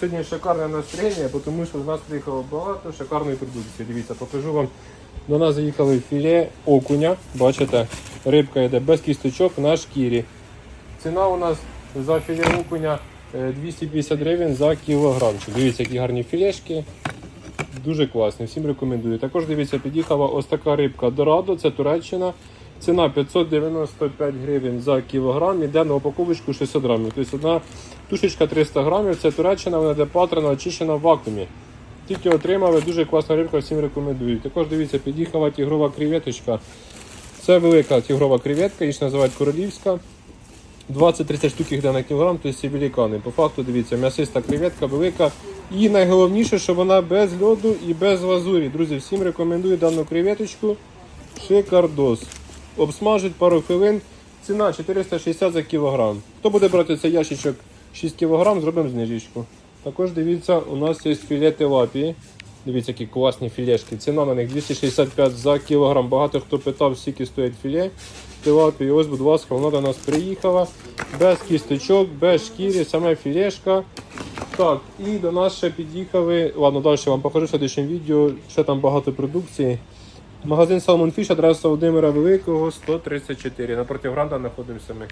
Сьогодні шикарне настроєння, тому що в нас приїхало багато шикарної продукції. Дивіться, покажу вам. До нас заїхали філе окуня. Бачите, рибка йде без кісточок на шкірі. Ціна у нас за філе окуня е, 250 гривень за кілограмчик. Дивіться, які гарні філешки. Дуже класні, всім рекомендую. Також дивіться, під'їхала ось така рибка Дорадо, це Туреччина. Ціна 595 гривень за кілограм, іде на упаковочку 600 грамів. Тобто одна тушечка 300 грамів, це Туреччина, вона йде патрана, очищена в вакуумі. Тільки отримали, дуже класна рибка, всім рекомендую. Також дивіться, під'їхала тігрова креветочка. Це велика тігрова креветка, її ж називають королівська. 20-30 штук йде на кілограм, тобто це великани. По факту, дивіться, м'ясиста креветка велика. І найголовніше, що вона без льоду і без лазурі. Друзі, всім рекомендую дану креветочку. Шикардос. Обсмажить пару хвилин. Ціна 460 за кілограм. Хто буде брати цей ящичок 6 кілограм, зробимо знижечку. Також дивіться, у нас є філе тилапії. Дивіться, які класні філешки. Ціна на них 265 за кілограм. Багато хто питав, скільки стоїть філе. Тилапії, ось, будь ласка, вона до нас приїхала. Без кісточок, без шкіри, саме філешка. Так, і до нас ще під'їхали. Ладно, далі вам покажу в следующем відео. Ще там багато продукції. Магазин Salmon Fish, адреса Володимира Великого, 134. Напроти Гранда знаходимося ми.